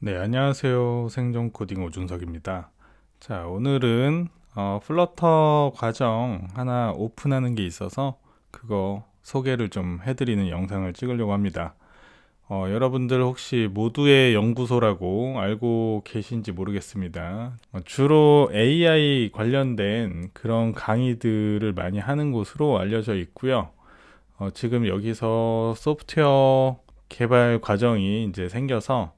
네, 안녕하세요. 생존 코딩 오준석입니다. 자, 오늘은 어, 플러터 과정 하나 오픈하는 게 있어서 그거 소개를 좀 해드리는 영상을 찍으려고 합니다. 어, 여러분들 혹시 모두의 연구소라고 알고 계신지 모르겠습니다. 어, 주로 AI 관련된 그런 강의들을 많이 하는 곳으로 알려져 있고요. 어, 지금 여기서 소프트웨어 개발 과정이 이제 생겨서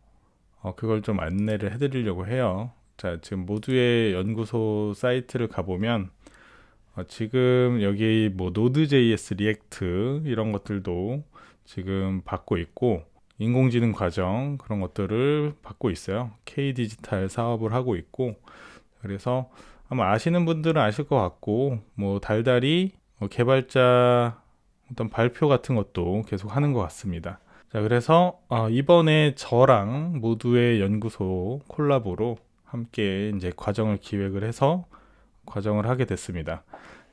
어, 그걸 좀 안내를 해드리려고 해요. 자, 지금 모두의 연구소 사이트를 가보면 어, 지금 여기 뭐 노드.js, 리액트 이런 것들도 지금 받고 있고 인공지능 과정 그런 것들을 받고 있어요. K 디지털 사업을 하고 있고 그래서 아마 아시는 분들은 아실 것 같고 뭐 달달이 뭐 개발자 어떤 발표 같은 것도 계속 하는 것 같습니다. 자, 그래서 어, 이번에 저랑 모두의 연구소 콜라보로 함께 이제 과정을 기획을 해서 과정을 하게 됐습니다.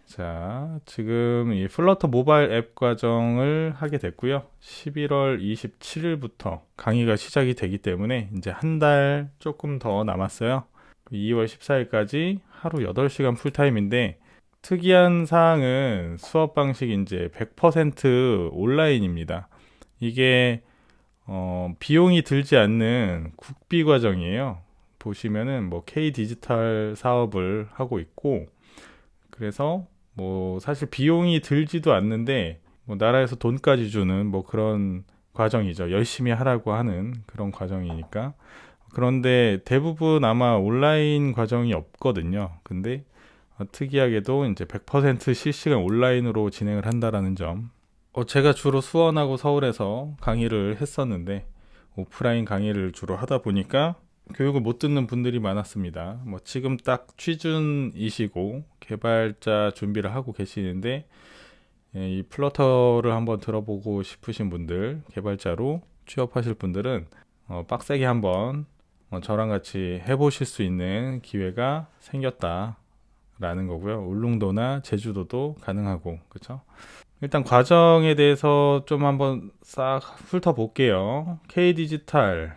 자, 지금 이 플러터 모바일 앱 과정을 하게 됐고요. 11월 27일부터 강의가 시작이 되기 때문에 이제 한 달 조금 더 남았어요. 2월 14일까지 하루 8시간 풀타임인데 특이한 사항은 수업 방식이 이제 100% 온라인입니다. 이게 어, 비용이 들지 않는 국비 과정이에요. 보시면은 뭐 K 디지털 사업을 하고 있고 그래서 뭐 사실 비용이 들지도 않는데 뭐 나라에서 돈까지 주는 뭐 그런 과정이죠. 열심히 하라고 하는 그런 과정이니까. 그런데 대부분 아마 온라인 과정이 없거든요. 근데 어, 특이하게도 이제 100% 실시간 온라인으로 진행을 한다라는 점. 어, 제가 주로 수원하고 서울에서 강의를 했었는데 오프라인 강의를 주로 하다 보니까 교육을 못 듣는 분들이 많았습니다. 뭐 지금 딱 취준이시고 개발자 준비를 하고 계시는데 예, 이 플러터를 한번 들어보고 싶으신 분들, 개발자로 취업하실 분들은 어, 빡세게 한번 어, 저랑 같이 해보실 수 있는 기회가 생겼다라는 거고요. 울릉도나 제주도도 가능하고, 그렇죠? 일단 과정에 대해서 좀 한번 싹 훑어볼게요. K 디지털에서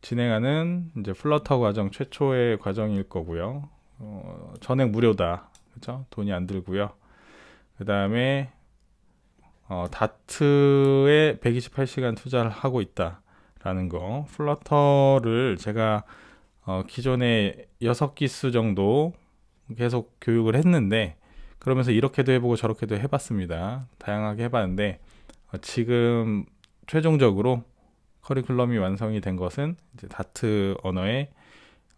진행하는 이제 플러터 과정 최초의 과정일 거고요. 어, 전액 무료다. 그죠? 돈이 안 들고요. 그 다음에 어, 다트에 128시간 투자를 하고 있다라는 거. 플러터를 제가 어, 기존에 6기수 정도 계속 교육을 했는데 그러면서 이렇게도 해보고 저렇게도 해봤습니다. 다양하게 해봤는데 어, 지금 최종적으로 커리큘럼이 완성이 된 것은 이제 다트 언어에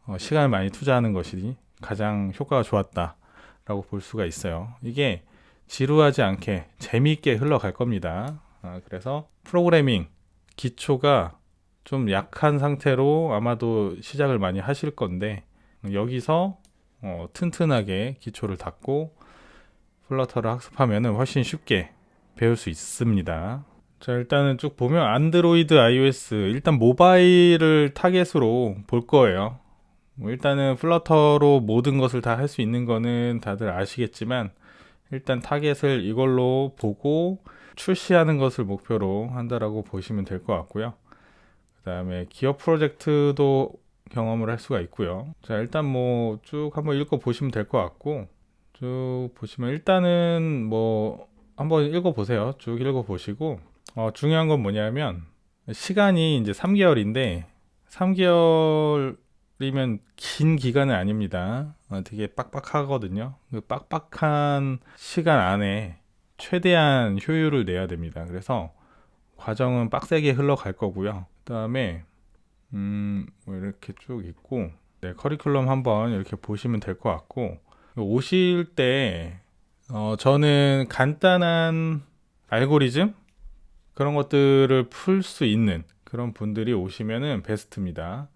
어, 시간을 많이 투자하는 것이 가장 효과가 좋았다라고 볼 수가 있어요. 이게 지루하지 않게 재미있게 흘러갈 겁니다. 아, 그래서 프로그래밍 기초가 좀 약한 상태로 아마도 시작을 많이 하실 건데 여기서 어, 튼튼하게 기초를 닦고 플러터를 학습하면 훨씬 쉽게 배울 수 있습니다. 자, 일단은 쭉 보면 안드로이드, iOS, 일단 모바일을 타겟으로 볼 거예요. 뭐 일단은 플러터로 모든 것을 다 할 수 있는 거는 다들 아시겠지만 일단 타겟을 이걸로 보고 출시하는 것을 목표로 한다라고 보시면 될 것 같고요. 그 다음에 기업 프로젝트도 경험을 할 수가 있고요. 자, 일단 뭐 쭉 한번 읽어 보시면 될 것 같고 쭉 보시면 일단은 뭐 한번 읽어보세요. 쭉 읽어보시고 어, 중요한 건 뭐냐면 시간이 이제 3개월인데 3개월이면 긴 기간은 아닙니다. 어, 되게 빡빡하거든요. 그 빡빡한 시간 안에 최대한 효율을 내야 됩니다. 그래서 과정은 빡세게 흘러갈 거고요. 그 다음에 음, 뭐 이렇게 쭉 있고 네, 커리큘럼 한번 이렇게 보시면 될 것 같고 오실 때 어, 저는 간단한 알고리즘 그런 것들을 풀 수 있는 그런 분들이 오시면은 베스트입니다.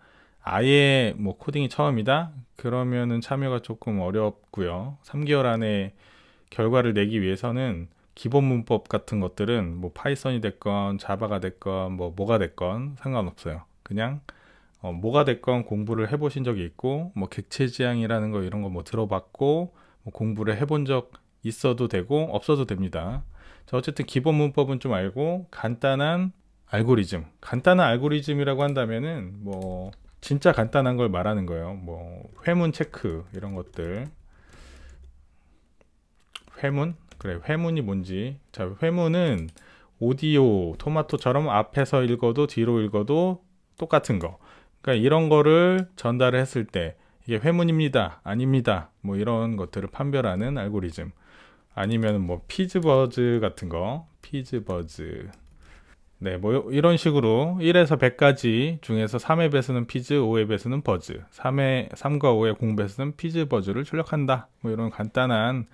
아예 뭐 코딩이 처음이다? 그러면은 참여가 조금 어렵고요. 3개월 안에 결과를 내기 위해서는 기본 문법 같은 것들은 뭐 파이썬이 됐건 자바가 됐건 뭐 뭐가 됐건 상관없어요. 그냥 어, 뭐가 됐건 공부를 해보신 적이 있고 뭐 객체 지향이라는 거 이런 거 뭐 들어봤고 뭐 공부를 해본 적 있어도 되고 없어도 됩니다. 자, 어쨌든 기본 문법은 좀 알고 간단한 알고리즘. 간단한 알고리즘이라고 한다면은 뭐 진짜 간단한 걸 말하는 거예요. 뭐 회문 체크 이런 것들. 회문? 그래, 회문이 뭔지. 자, 회문은 오디오 토마토처럼 앞에서 읽어도 뒤로 읽어도 똑같은 거. 그러니까 이런 거를 전달을 했을 때 이게 회문입니다. 아닙니다. 뭐 이런 것들을 판별하는 알고리즘. 아니면 뭐 피즈버즈 같은 거. 피즈버즈. 네, 뭐 이런 식으로 1에서 100까지 중에서 3의 배수는 피즈, 5의 배수는 버즈. 3의 3과 5의 공배수는 피즈 버즈를 출력한다. 뭐 이런 간단한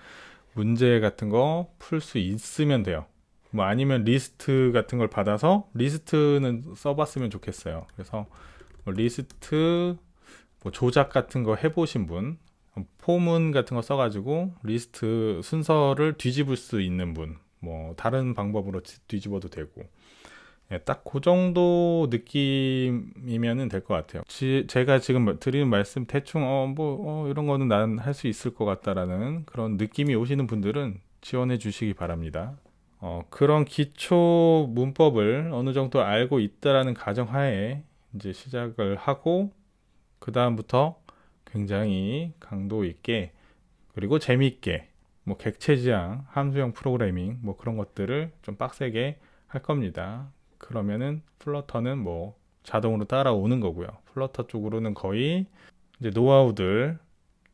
문제 같은 거 풀 수 있으면 돼요. 뭐 아니면 리스트 같은 걸 받아서 리스트는 써봤으면 좋겠어요. 그래서 뭐 리스트 뭐 조작 같은 거 해보신 분, 포문 같은 거 써가지고 리스트 순서를 뒤집을 수 있는 분, 뭐 다른 방법으로 뒤집어도 되고. 예, 딱그 정도 느낌이면은 될 것 같아요. 지, 제가 지금 드리는 말씀 대충 어뭐 어, 이런 거는 난 할 수 있을 것 같다라는 그런 느낌이 오시는 분들은 지원해 주시기 바랍니다. 어, 그런 기초 문법을 어느 정도 알고 있다라는 가정하에 이제 시작을 하고 그 다음부터 굉장히 강도 있게 그리고 재미있게 뭐 객체지향, 함수형 프로그래밍 뭐 그런 것들을 좀 빡세게 할 겁니다. 그러면은 플러터는 뭐 자동으로 따라오는 거고요. 플러터 쪽으로는 거의 이제 노하우들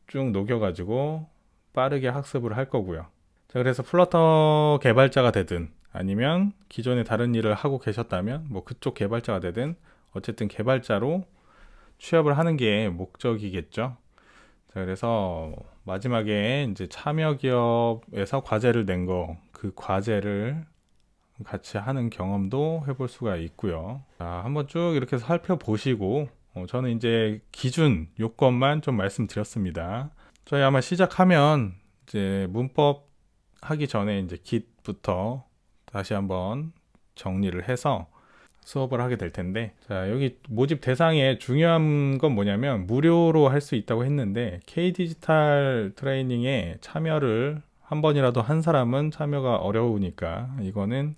쭉 녹여가지고 빠르게 학습을 할 거고요. 자, 그래서 플러터 개발자가 되든 아니면 기존에 다른 일을 하고 계셨다면 뭐 그쪽 개발자가 되든 어쨌든 개발자로 취업을 하는 게 목적이겠죠. 자, 그래서 마지막에 이제 참여 기업에서 과제를 낸 거, 그 과제를 같이 하는 경험도 해볼 수가 있고요. 자, 한번 쭉 이렇게 살펴보시고 어, 저는 이제 기준 요건만 좀 말씀드렸습니다. 저희 아마 시작하면 이제 문법 하기 전에 이제 kit부터 다시 한번 정리를 해서 수업을 하게 될 텐데 자 여기 모집 대상에 중요한 건 뭐냐면 무료로 할 수 있다고 했는데 K 디지털 트레이닝에 참여를 한 번이라도 한 사람은 참여가 어려우니까 이거는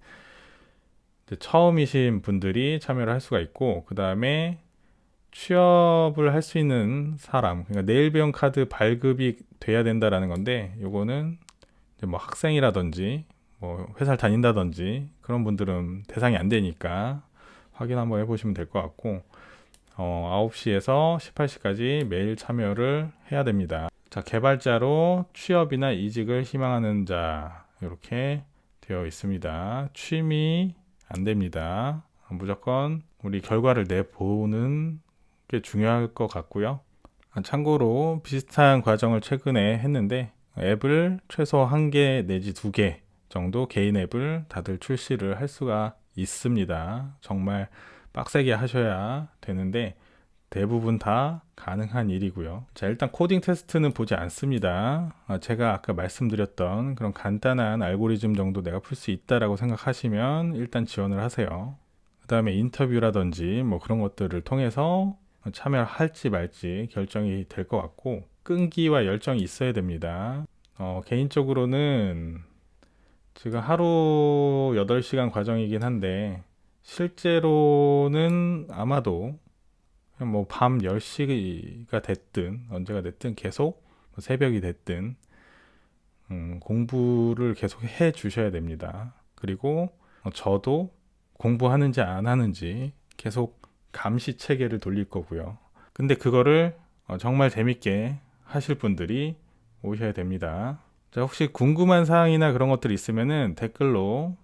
처음이신 분들이 참여를 할 수가 있고 그 다음에 취업을 할 수 있는 사람 그러니까 내일 배움 카드 발급이 돼야 된다라는 건데 요거는 뭐 학생이라든지 뭐 회사를 다닌다든지 그런 분들은 대상이 안 되니까 확인 한번 해보시면 될 것 같고 어, 9시에서 18시까지 매일 참여를 해야 됩니다. 자, 개발자로 취업이나 이직을 희망하는 자 이렇게 되어 있습니다. 취미 안 됩니다. 무조건 우리 결과를 내보는 게 중요할 것 같고요. 참고로 비슷한 과정을 최근에 했는데 앱을 최소 한 개 내지 두 개 정도 개인 앱을 다들 출시를 할 수가 있습니다. 정말 빡세게 하셔야 되는데 대부분 다 가능한 일이고요. 자, 일단 코딩 테스트는 보지 않습니다. 아, 제가 아까 말씀드렸던 그런 간단한 알고리즘 정도 내가 풀 수 있다라고 생각하시면 일단 지원을 하세요. 그 다음에 인터뷰라든지 뭐 그런 것들을 통해서 참여를 할지 말지 결정이 될 것 같고 끈기와 열정이 있어야 됩니다. 어, 개인적으로는 지금 하루 8시간 과정이긴 한데 실제로는 아마도 뭐 밤 10시가 됐든 언제가 됐든 계속 뭐 새벽이 됐든 음, 공부를 계속 해 주셔야 됩니다. 그리고 저도 공부하는지 안 하는지 계속 감시 체계를 돌릴 거고요. 근데 그거를 어, 정말 재밌게 하실 분들이 오셔야 됩니다. 자, 혹시 궁금한 사항이나 그런 것들이 있으면은 댓글로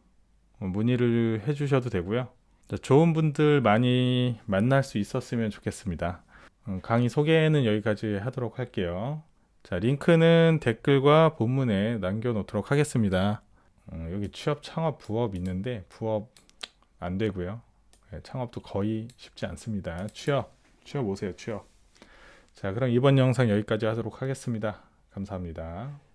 문의를 해주셔도 되고요. 자, 좋은 분들 많이 만날 수 있었으면 좋겠습니다. 음, 강의 소개는 여기까지 하도록 할게요. 자, 링크는 댓글과 본문에 남겨놓도록 하겠습니다. 음, 여기 취업 창업 부업 있는데 부업 안 되고요. 네, 창업도 거의 쉽지 않습니다. 취업, 취업 오세요, 취업. 자, 그럼 이번 영상 여기까지 하도록 하겠습니다. 감사합니다.